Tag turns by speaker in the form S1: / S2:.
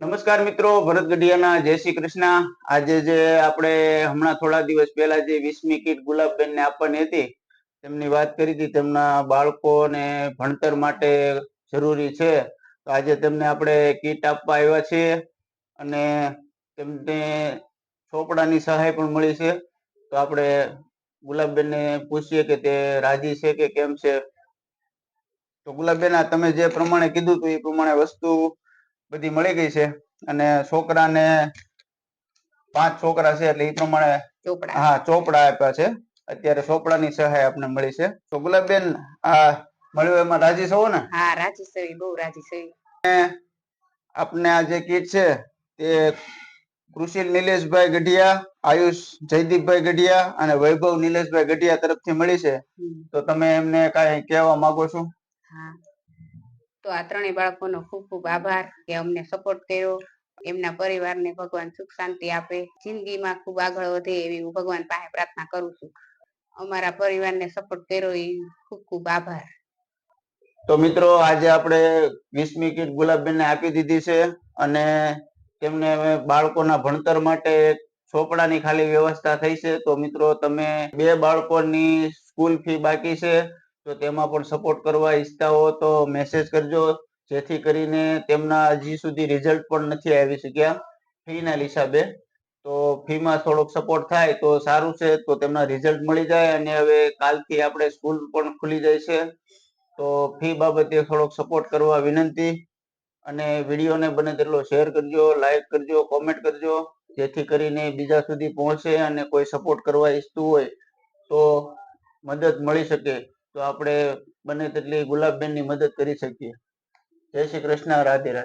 S1: નમસ્કાર મિત્રો, ભરત ગઢિયાના જય શ્રી કૃષ્ણ. આજે જે આપણે હમણાં થોડા દિવસ પહેલા જે વીસમી કીટ ગુલાબબેન ને આપવાની હતી, તેમની વાત કરી હતી, તેમના બાળકોને ભણતર માટે જરૂરી છે. તો આજે તેમને આપણે કીટ આપવા આવ્યા છીએ અને તેમને ચોપડાની સહાય પણ મળી છે. તો આપણે ગુલાબબેનને પૂછીએ કે તે રાજી છે કે કેમ છે? તો ગુલાબબેન, આ તમે જે પ્રમાણે કીધું હતું, એ પ્રમાણે વસ્તુ બધી મળી ગઈ છે. અને છોકરાને પાંચ છોકરા છે એટલે એ પ્રમાણે હા ચોપડા આપ્યા છે. અત્યારે ચોપડાની સહાય આપને મળી છે. તો ગુલાબબેન આ મળ્યું એમાં રાજી છો ને?
S2: હા રાજી છે બહુ રાજી છે.
S1: આપને આ જે કીટ છે તે કૃષિલ નિલેશભાઈ ગઢિયા આયુષ જયદીપભાઈ ગઢિયા અને વૈભવ નિલેશભાઈ ગઢિયા તરફથી મળી છે. તો તમે એમને કાંઈ કહેવા માંગો છો?
S2: હા. તો આ ત્રણેય બાળકોનો ખૂબ ખૂબ આભાર કે અમને સપોર્ટ કર્યો. એમના પરિવારને ભગવાન સુખ શાંતિ આપે. જિંદગીમાં ખૂબ આગળ વધે એવી હું ભગવાન પાસે પ્રાર્થના કરું છું. અમારા પરિવારને સપોર્ટ કર્યો એ ખૂબ ખૂબ આભાર.
S1: તો મિત્રો, આજે આપણે વીસમી કીટ ગુલાબબેનને આપી દીધી છે અને તેમને બાળકોના ભણતર માટે ચોપડાની ખાલી વ્યવસ્થા થઈ છે. તો મિત્રો, તમે બે બાળકોની સ્કૂલ ફી બાકી છે. તો તેમાં પણ સપોર્ટ કરવા ઈચ્છતા હો તો મેસેજ કરજો. જેથી કરીને તેમના હજી સુધી રિઝલ્ટ પણ નથી આવી શક્યા ફીના હિસાબે. તો ફીમાં થોડોક સપોર્ટ થાય તો સારું છે, તો તેમના રિઝલ્ટ મળી જાય અને હવે કાલથી આપણે સ્કૂલ પણ ખુલી જાય છે. તો ફી બાબતે થોડોક સપોર્ટ કરવા વિનંતી અને વિડીયોને બને તેટલો શેર કરજો લાઈક કરજો કોમેન્ટ કરજો, જેથી કરીને બીજા સુધી પહોંચે અને કોઈ સપોર્ટ કરવા ઈચ્છતું હોય તો મદદ મળી શકે. તો આપણે બને તેટલી ગુલાબબેનની મદદ કરી શકીએ. જય શ્રી કૃષ્ણ રાધે રાધે.